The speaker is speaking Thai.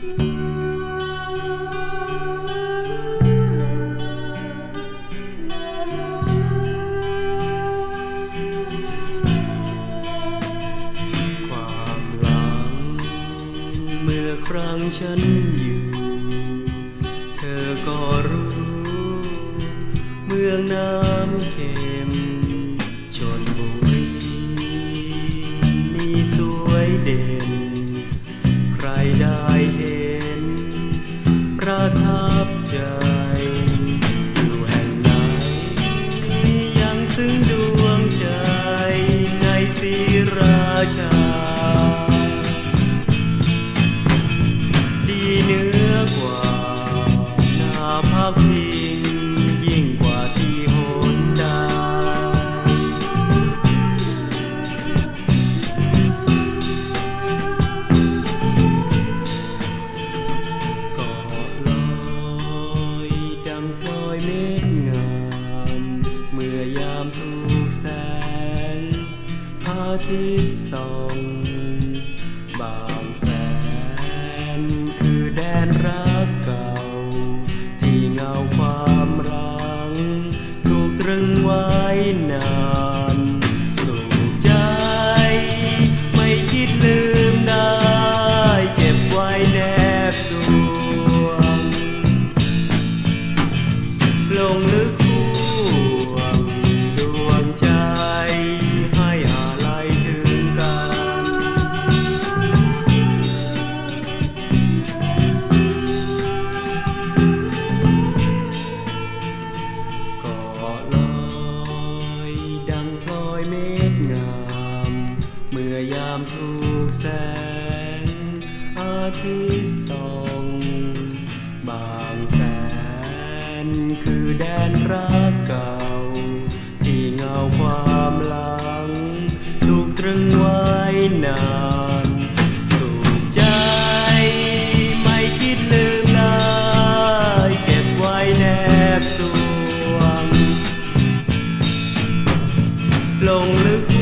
ความหลัง เมื่อครั้งฉันอยู่ เธอก็รู้ เมืองน้ำเค็มชนบุรีมีสวยเด่น ทั ถูกแสงพรอาที่ส่องบางแสนคือแดนรักเก่า ที่เงาความรัง ถูกตรึงไว้นานสุขใจ ไม่คิดลืมได้ เก็บไว้แนบสู่ามถูกแสง อาทิตย์ส่องบางแสน คือแดนรักเก่า ที่เงาความหลัง ถูกตรึงไว้นานสุขใจ ไม่คิดลืมได้เก็บไว้แนบสวง ลงลึก